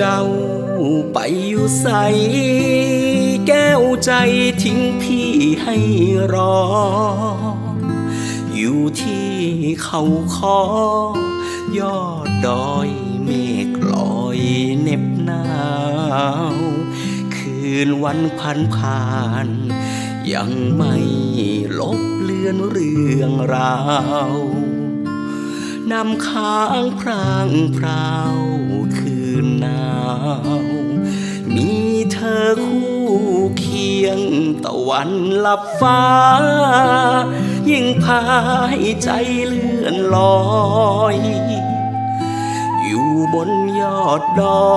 เจ้าไปอยู่ใส แก้วใจทิ้งพี่ให้รอ อยู่ที่เขาคอยอดดอยเมฆลอยเหน็บหนาวคืนวันพันผ่าน ยังไม่ลบเลือนเรื่องราว นำค้างพรางพราวคืนหนา มีเธอคู่เคียงตะวันลับฟ้า ยิ่งพาให้ใจเลื่อนลอย อยู่บนยอดดอ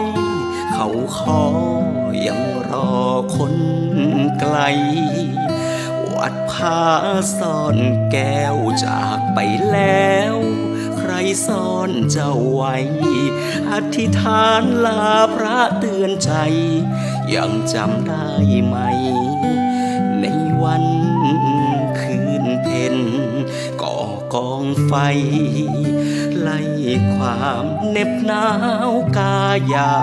ย เขาคอยังรอคนไกล วัดพาซ่อนแก้วจากไปแล้ว ซ่อนเจ้าไว้ อธิษฐานลาพระเตือนใจ ยังจำได้ไหม ในวันคืนเพ็ญก่อกองไฟ ไล่ความเหน็บหนาวกายา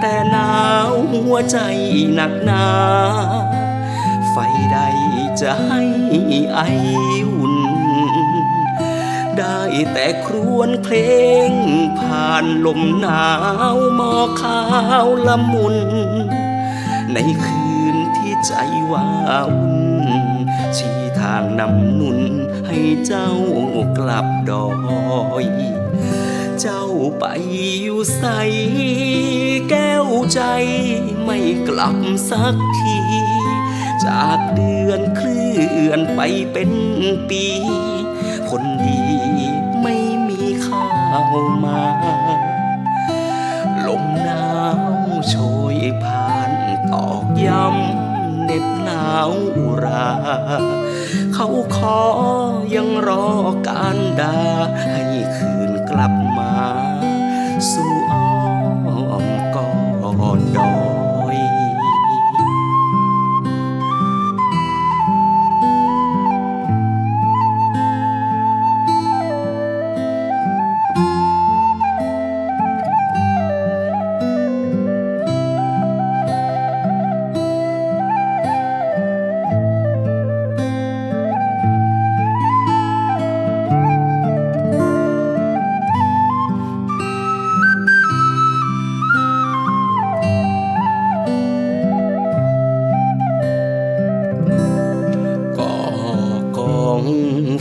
แต่หนาวหัวใจหนักหนา ไฟใดจะให้ไออุ่น ได้แต่ครวญเพลง ผ่านลมหนาวหมอขาวละมุน ในคืนที่ใจว่าวุ่นชี้ทางนำนุนให้เจ้ากลับดอย เจ้าไปอยู่ใส แก้วใจไม่กลับสักทีจากเดือนเคลื่อนไปเป็นปี คนดี มา ลมหนาวโชยผ่านตอกย้ำเน็บหนาวอุรา เขาขอยังรอการดา ให้คืนกลับมา สู่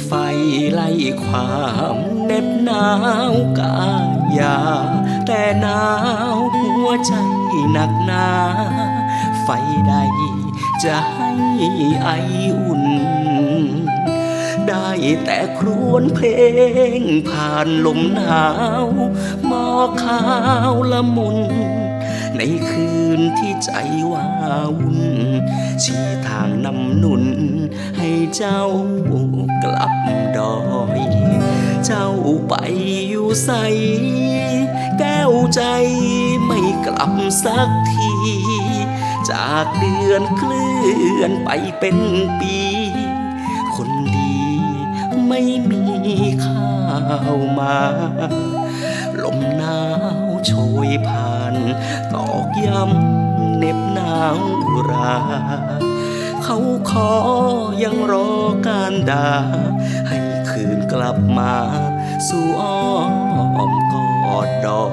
ไฟไล่ความเน็บหนาวกายา แต่หนาวหัวใจหนักหนา ไฟใดจะให้ไออุ่น ได้แต่ครวญเพลงผ่านลมหนาวหมอขาวละมุน ในคืนที่ใจว้าวุ่นชี้ทางนำหนุน เจ้ากลับดอย เจ้าไปอยู่ใส แก้วใจไม่กลับสักที จากเดือนเคลื่อนไปเป็นปี คนดีไม่มีข้าวมา ลมหนาวโชยผ่าน ตอกย้ำเน็บหนาวรา ขอยังรอการด่า ให้คืนกลับมา สู่อ้อมกอดดอ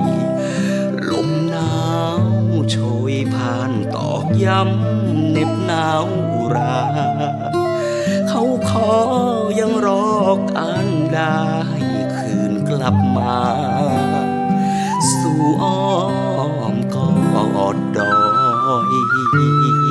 ยลมหนาวโชยผ่านตอกย้ำเน็บหนาวรา เขาขอยังรอการด่าให้คืนกลับมา สู่อ้อมกอดดอย